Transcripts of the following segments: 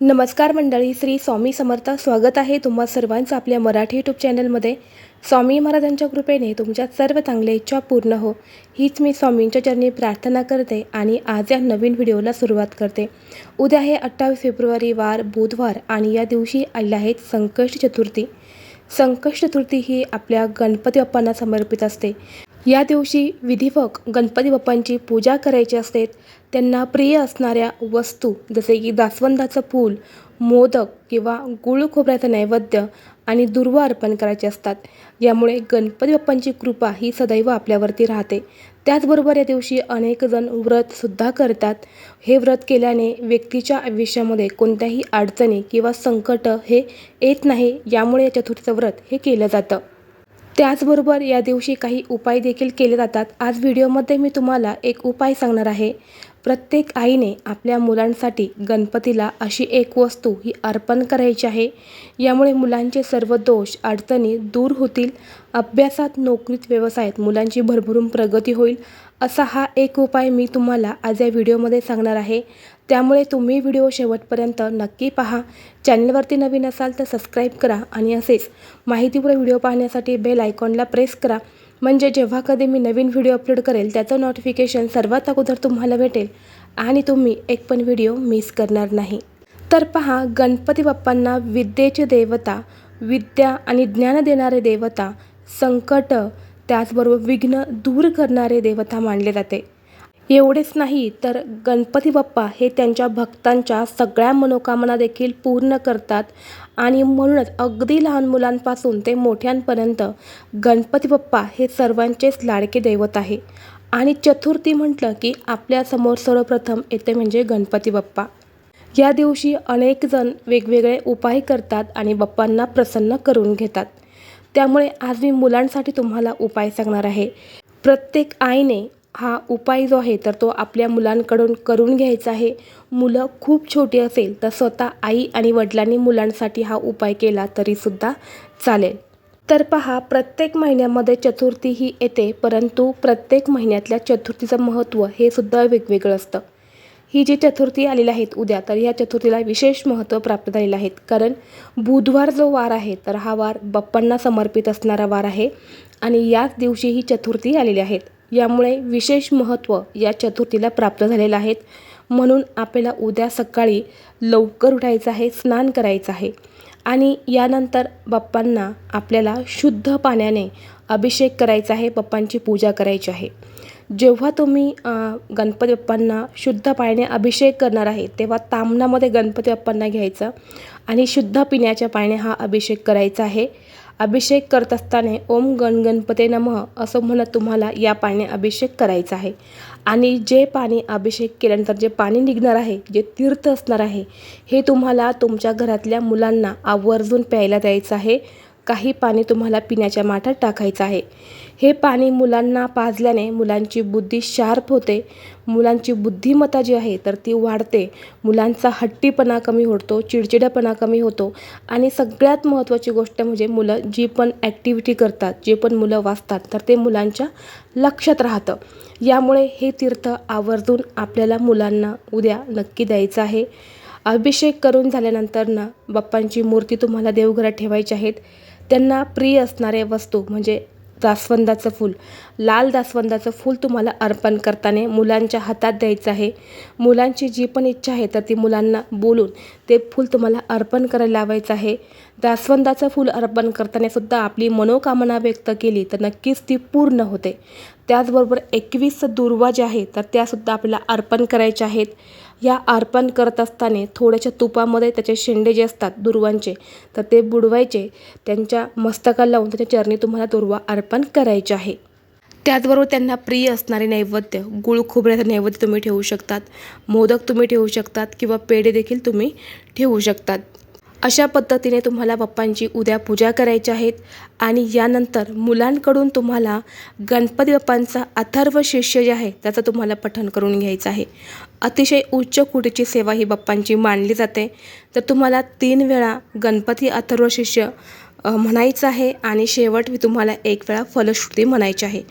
नमस्कार मंडळी श्री स्वामी समर्थ. स्वागत आहे तुम्हा सर्वांचं आपल्या मराठी यूट्यूब चॅनलमध्ये स्वामी महाराजांच्या कृपेने तुमच्या सर्व चांगल्या इच्छा पूर्ण हो. हीच मी स्वामींच्या चरणी प्रार्थना करते आणि आज या नवीन व्हिडिओला सुरुवात करते. उद्या आहे अठ्ठावीस फेब्रुवारी वार बुधवार आणि या दिवशी आले आहेत संकष्ट चतुर्थी. संकष्ट चतुर्थी ही आपल्या गणपती बाप्पांना समर्पित असते. या दिवशी विधिवक गणपती बाप्पांची पूजा करायची असते त्यांना प्रिय असणाऱ्या वस्तू जसे की दासवंदाचं फूल मोदक किंवा गुळ खोबऱ्याचं नैवेद्य आणि दुर्वा अर्पण करायचे असतात. यामुळे गणपती बाप्पांची कृपा ही सदैव आपल्यावरती राहते. त्याचबरोबर या दिवशी अनेकजण व्रतसुद्धा करतात. हे व्रत केल्याने व्यक्तीच्या आयुष्यामध्ये कोणत्याही अडचणी किंवा संकट हे येत नाही यामुळे या चतुर्थीचं व्रत हे केलं जातं. त्याचबरोबर या दिवशी काही उपाय देखील केले जातात. आज व्हिडिओमध्ये मी तुम्हाला एक उपाय सांगणार आहे. प्रत्येक आईने आपल्या मुलांसाठी गणपतीला अशी एक वस्तू ही अर्पण करायची आहे. यामुळे मुलांचे सर्व दोष अडचणी दूर होतील. अभ्यासात नोकरीत व्यवसायात मुलांची भरभरून प्रगती होईल. असा हा एक उपाय मी तुम्हाला आज या व्हिडिओमध्ये सांगणार आहे. त्यामुळे तुम्ही व्हिडिओ शेवटपर्यंत नक्की पहा. चॅनलवरती नवीन असाल तर सबस्क्राईब करा आणि असेच माहितीपूर्ण व्हिडिओ पाहण्यासाठी बेल आयकॉनला प्रेस करा. म्हणजे जेव्हा कधी मी नवीन व्हिडिओ अपलोड करेल त्याचं नोटिफिकेशन सर्वात अगोदर तुम्हाला भेटेल आणि तुम्ही एक पण व्हिडिओ मिस करणार नाही. तर पहा गणपती बाप्पांना विद्येचे देवता विद्या आणि ज्ञान देणारे देवता संकट त्याचबरोबर विघ्न दूर करणारे देवता मानले जाते. एवढेच नाही तर गणपती बाप्पा हे त्यांच्या भक्तांच्या सगळ्या मनोकामना देखील पूर्ण करतात. आणि म्हणूनच अगदी लहान मुलांपासून ते मोठ्यांपर्यंत गणपती बाप्पा हे सर्वांचेच लाडके दैवत आहे. आणि चतुर्थी म्हटलं की आपल्यासमोर सर्वप्रथम येते म्हणजे गणपती बाप्पा. या दिवशी अनेक जण वेगवेगळे उपाय करतात आणि बाप्पांना प्रसन्न करून घेतात. त्यामुळे आज मी मुलांसाठी तुम्हाला उपाय सांगणार आहे. प्रत्येक आईने हा उपाय जो आहे तर तो आपल्या मुलांकडून करून घ्यायचा आहे. मुलं खूप छोटी असेल तर स्वतः आई आणि वडिलांनी मुलांसाठी हा उपाय केला तरीसुद्धा चालेल. तर पहा प्रत्येक महिन्यामध्ये चतुर्थी ही येते परंतु प्रत्येक महिन्यातल्या चतुर्थीचं महत्त्व हे सुद्धा वेगवेगळं असतं. ही जी चतुर्थी आलेली आहेत उद्या तर या चतुर्थीला विशेष महत्त्व प्राप्त झालेलं आहेत कारण बुधवार जो वार आहे तर हा वार बाप्पांना समर्पित असणारा वार आहे. आणि याच दिवशी ही चतुर्थी आलेली आहेत यामुळे विशेष महत्त्व या चतुर्थीला प्राप्त झालेलं आहेत म्हणून आपल्याला उद्या सकाळी लवकर उठायचं आहे स्नान करायचं आहे. आणि यानंतर बाप्पांना आपल्याला शुद्ध पाण्याने अभिषेक करायचा आहे बाप्पांची पूजा करायची आहे. जेव्हा तुम्ही गणपती बाप्पांना शुद्ध पाण्याने अभिषेक करणार आहे तेव्हा तामणामध्ये गणपती बाप्पांना घ्यायचं आणि शुद्ध पिण्याच्या पाण्याने हा अभिषेक करायचा आहे. अभिषेक करत असताना ओम गण गणपते नमः असं म्हणत तुम्हाला या पाण्याने अभिषेक करायचा आहे. आणि जे पाणी अभिषेक केल्यानंतर जे पाणी निघणार आहे जे तीर्थ असणार आहे हे तुम्हाला तुमच्या घरातल्या मुलांना आवर्जून प्यायला द्यायचं आहे. काही पाणी तुम्हाला पिण्याच्या माठात टाकायचं आहे. हे पाणी मुलांना पाजल्याने मुलांची बुद्धी शार्प होते. मुलांची बुद्धिमत्ता जी आहे तर ती वाढते. मुलांचा हट्टीपणा कमी होतो चिडचिडेपणा कमी होतो. आणि सगळ्यात महत्त्वाची गोष्ट म्हणजे मुलं जी पण ॲक्टिव्हिटी करतात जे पण मुलं वाचतात तर ते मुलांच्या लक्षात राहतं. यामुळे हे तीर्थ आवर्जून आपल्याला मुलांना उद्या नक्की द्यायचं आहे. अभिषेक करून झाल्यानंतर ना बाप्पांची मूर्ती तुम्हाला देवघरात ठेवायची आहेत. त्यांना प्रिय असणारे वस्तू म्हणजे जास्वंदाचं फूल. लाल जास्वंदाचं फूल तुम्हाला अर्पण करताना मुलांच्या हातात द्यायचं आहे. मुलांची जी पण इच्छा आहे तर ती मुलांना बोलून ते फूल तुम्हाला अर्पण करायला लावायचं आहे. जास्वंदाचं फूल अर्पण करताना सुद्धा आपली मनोकामना व्यक्त केली तर नक्कीच ती पूर्ण होते. त्याचबरोबर एकवीस दुर्वा ज्या आहेत तर त्यासुद्धा आपल्याला अर्पण करायच्या आहेत. या अर्पण करत असताना थोड्याशा तुपामध्ये त्याचे शेंडे जे असतात दुर्वांचे तर ते बुडवायचे. त्यांच्या मस्तकाला लावून त्याच्या चरणी तुम्हाला दुर्वा अर्पण करायचे आहे. त्याचबरोबर त्यांना प्रिय असणारे नैवेद्य गुळ खोबऱ्याचं नैवेद्य तुम्ही ठेवू शकतात मोदक तुम्ही ठेवू शकतात किंवा पेढे देखील तुम्ही ठेवू शकतात. अशा पद्धतीने तुम्हाला बाप्पांची उद्या पूजा करायची आहेत आणि यानंतर मुलांकडून तुम्हाला गणपती बाप्पांचा अथर्व शिष्य जे आहे त्याचं तुम्हाला पठण करून घ्यायचं आहे. अतिशय उच्च कुटीची सेवा ही बाप्पांची मानली जाते. तर तुम्हाला तीन वेळा गणपती अथर्व शिष्य म्हणायचं आहे आणि शेवट मी तुम्हाला एक वेळा फलश्रुती म्हणायची आहे.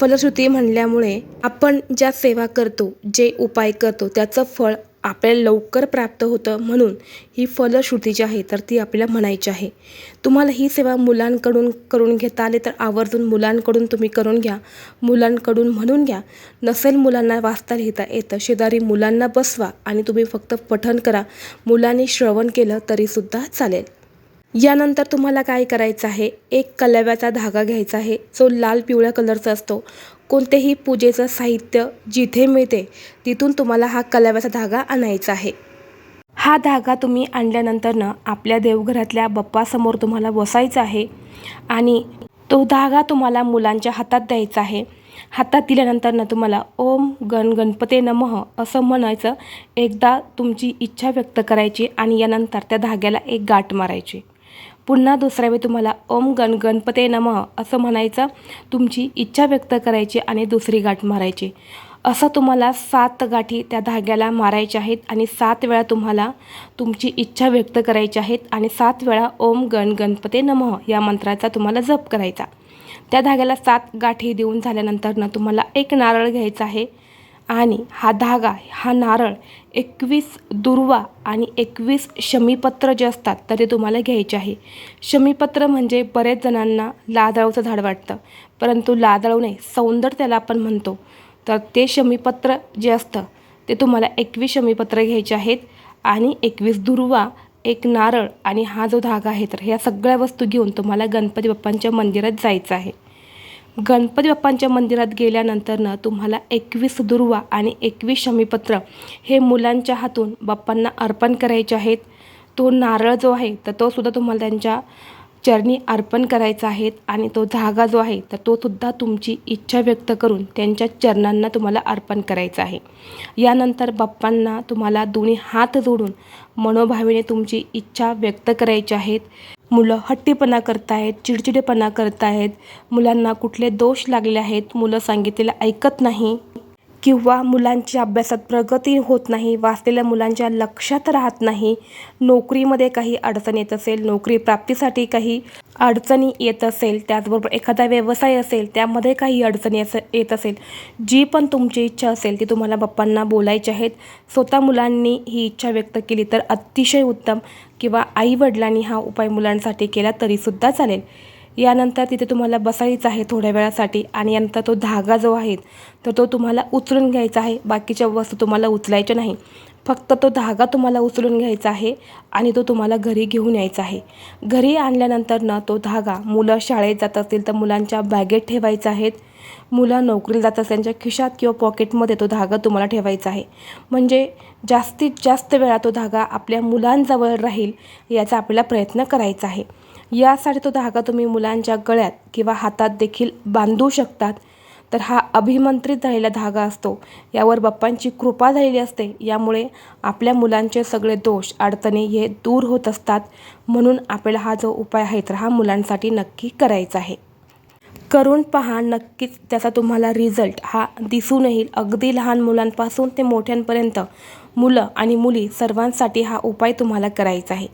फलश्रुती म्हणल्यामुळे आपण ज्या सेवा करतो जे उपाय करतो त्याचं फळ आपल्याला लवकर प्राप्त होतं म्हणून ही फलश्रुती जी आहे तर ती आपल्याला म्हणायची आहे. तुम्हाला ही सेवा मुलांकडून करून घेता आले तर आवर्जून मुलांकडून तुम्ही करून घ्या. मुलांकडून म्हणून घ्या. नसेल मुलांना वाचता लिहिता येतं शेजारी मुलांना बसवा आणि तुम्ही फक्त पठण करा. मुलांनी श्रवण केलं तरीसुद्धा चालेल. यानंतर तुम्हाला काय करायचं आहे? एक कलव्याचा धागा घ्यायचा आहे जो लाल पिवळ्या कलरचा असतो. कोणतेही पूजेचं साहित्य जिथे मिळते तिथून तुम्हाला हा कलव्याचा धागा आणायचा आहे. हा धागा तुम्ही आणल्यानंतरनं आपल्या देवघरातल्या बप्पासमोर तुम्हाला बसायचा आहे आणि तो धागा तुम्हाला मुलांच्या हातात द्यायचा आहे. हातात दिल्यानंतरनं तुम्हाला ओम गण गणपते नमः असं म्हणायचं. एकदा तुमची इच्छा व्यक्त करायची आणि यानंतर त्या धाग्याला एक गाठ मारायची. पुन्हा दुसऱ्या वेळी तुम्हाला ओम गण गणपते नमः असं म्हणायचं तुमची इच्छा व्यक्त करायची आणि दुसरी गाठ मारायची. असं तुम्हाला सात गाठी त्या धाग्याला मारायच्या आहेत आणि सात वेळा तुम्हाला तुमची इच्छा व्यक्त करायची आहेत आणि सात वेळा ओम गण गणपते नमः या मंत्राचा तुम्हाला जप करायचा. त्या धाग्याला सात गाठी देऊन झाल्यानंतरनं तुम्हाला एक नारळ घ्यायचा आहे. आणि हा धागा हा नारळ एकवीस दुर्वा आणि एकवीस शमीपत्र जे असतात तर ते तुम्हाला घ्यायचे आहे. शमीपत्र म्हणजे बरेच जणांना लादळाचं झाड वाटतं परंतु लाजाळू नाही सौंदर्य त्याला आपण म्हणतो. तर ते शमीपत्र जे असतं ते तुम्हाला एकवीस शमीपत्र घ्यायचे आहेत आणि एकवीस दुर्वा एक नारळ आणि हा जो धागा आहे तर ह्या सगळ्या वस्तू घेऊन तुम्हाला गणपती बाप्पांच्या मंदिरात जायचं आहे. गणपती बाप्पांच्या मंदिरात गेल्यानंतरनं तुम्हाला एकवीस दुर्वा आणि एकवीस शमीपत्र हे मुलांच्या हातून बाप्पांना अर्पण करायचे आहेत. तो नारळ जो आहे तर तो सुद्धा तुम्हाला त्यांच्या चरणी अर्पण करायचा आहे आणि तो धागा जो आहे तर तो सुद्धा तुमची इच्छा व्यक्त करून त्यांच्या चरणांना तुम्हाला अर्पण करायचा आहे. यानंतर बाप्पांना तुम्हाला दोन्ही हात जोडून मनोभावेने तुमची इच्छा व्यक्त करायची आहेत. मुलं हट्टीपणा करतायत चिडचिडेपणा करतायत. मुलांना कुठले दोष लागले आहेत मुलं सांगितलेलं ऐकत नाही. किंवा मुलांची अभ्यासात प्रगती होत नाही वाचलेल्या मुलांच्या लक्षात राहत नाही नोकरीमध्ये काही अडचण येत असेल नोकरी प्राप्तीसाठी काही अडचणी येत असेल त्याचबरोबर एखादा व्यवसाय असेल त्यामध्ये काही अडचणी अस येत असेल जी पण तुमची इच्छा असेल ती तुम्हाला बाप्पांना बोलायची आहेत. स्वतः मुलांनी ही इच्छा व्यक्त केली तर अतिशय उत्तम किंवा आईवडिलांनी हा उपाय मुलांसाठी केला तरीसुद्धा चालेल. यानंतर तिथे तुम्हाला बसायचं आहे थोड्या वेळासाठी आणि यानंतर तो धागा जो आहे तर तो तुम्हाला उचलून घ्यायचा आहे. बाकीच्या वस्तू तुम्हाला उचलायच्या नाही. फक्त तो धागा तुम्हाला उचलून घ्यायचा आहे आणि तो तुम्हाला घरी घेऊन यायचा आहे. घरी आणल्यानंतर ना तो धागा मुलं शाळेत जात असतील तर मुलांच्या बॅगेत ठेवायचा आहेत मुलं नोकरीला जात असतील त्यांच्या खिशात किंवा पॉकेटमध्ये तो धागा तुम्हाला ठेवायचा आहे. म्हणजे जास्तीत जास्त वेळा तो धागा आपल्या मुलांजवळ राहील याचा आपल्याला प्रयत्न करायचा आहे. यासाठी तो धागा तुम्ही मुलांच्या गळ्यात किंवा हातात देखील बांधू शकतात. तर हा अभिमंत्रित झालेला धागा असतो. यावर बाप्पांची कृपा झालेली असते. यामुळे आपल्या मुलांचे सगळे दोष अडचणी हे दूर होत असतात. म्हणून आपल्याला हा जो उपाय आहे तर हा मुलांसाठी नक्की करायचा आहे. करून पहा नक्कीच त्याचा तुम्हाला रिझल्ट हा दिसून येईल अगदी लहान मुलांपासून ते मोठ्यांपर्यंत मुलं आणि मुली सर्वांसाठी हा उपाय तुम्हाला करायचा आहे.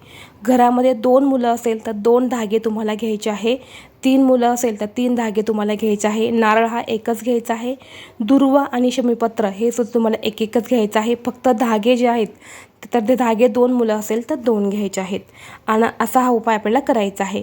घरामध्ये दोन मुलं असेल तर दोन धागे तुम्हाला घ्यायचे आहे. तीन मुलं असेल तर तीन धागे तुम्हाला घ्यायचे आहे. नारळ हा एकच घ्यायचा आहे. दुर्वा आणि शमीपत्र हे सुद्धा तुम्हाला एक एकच घ्यायचं आहे. फक्त धागे जे आहेत तर ते धागे दोन मुलं असेल तर दोन घ्यायचे आहेत. आणि असा हा उपाय आपल्याला करायचा आहे.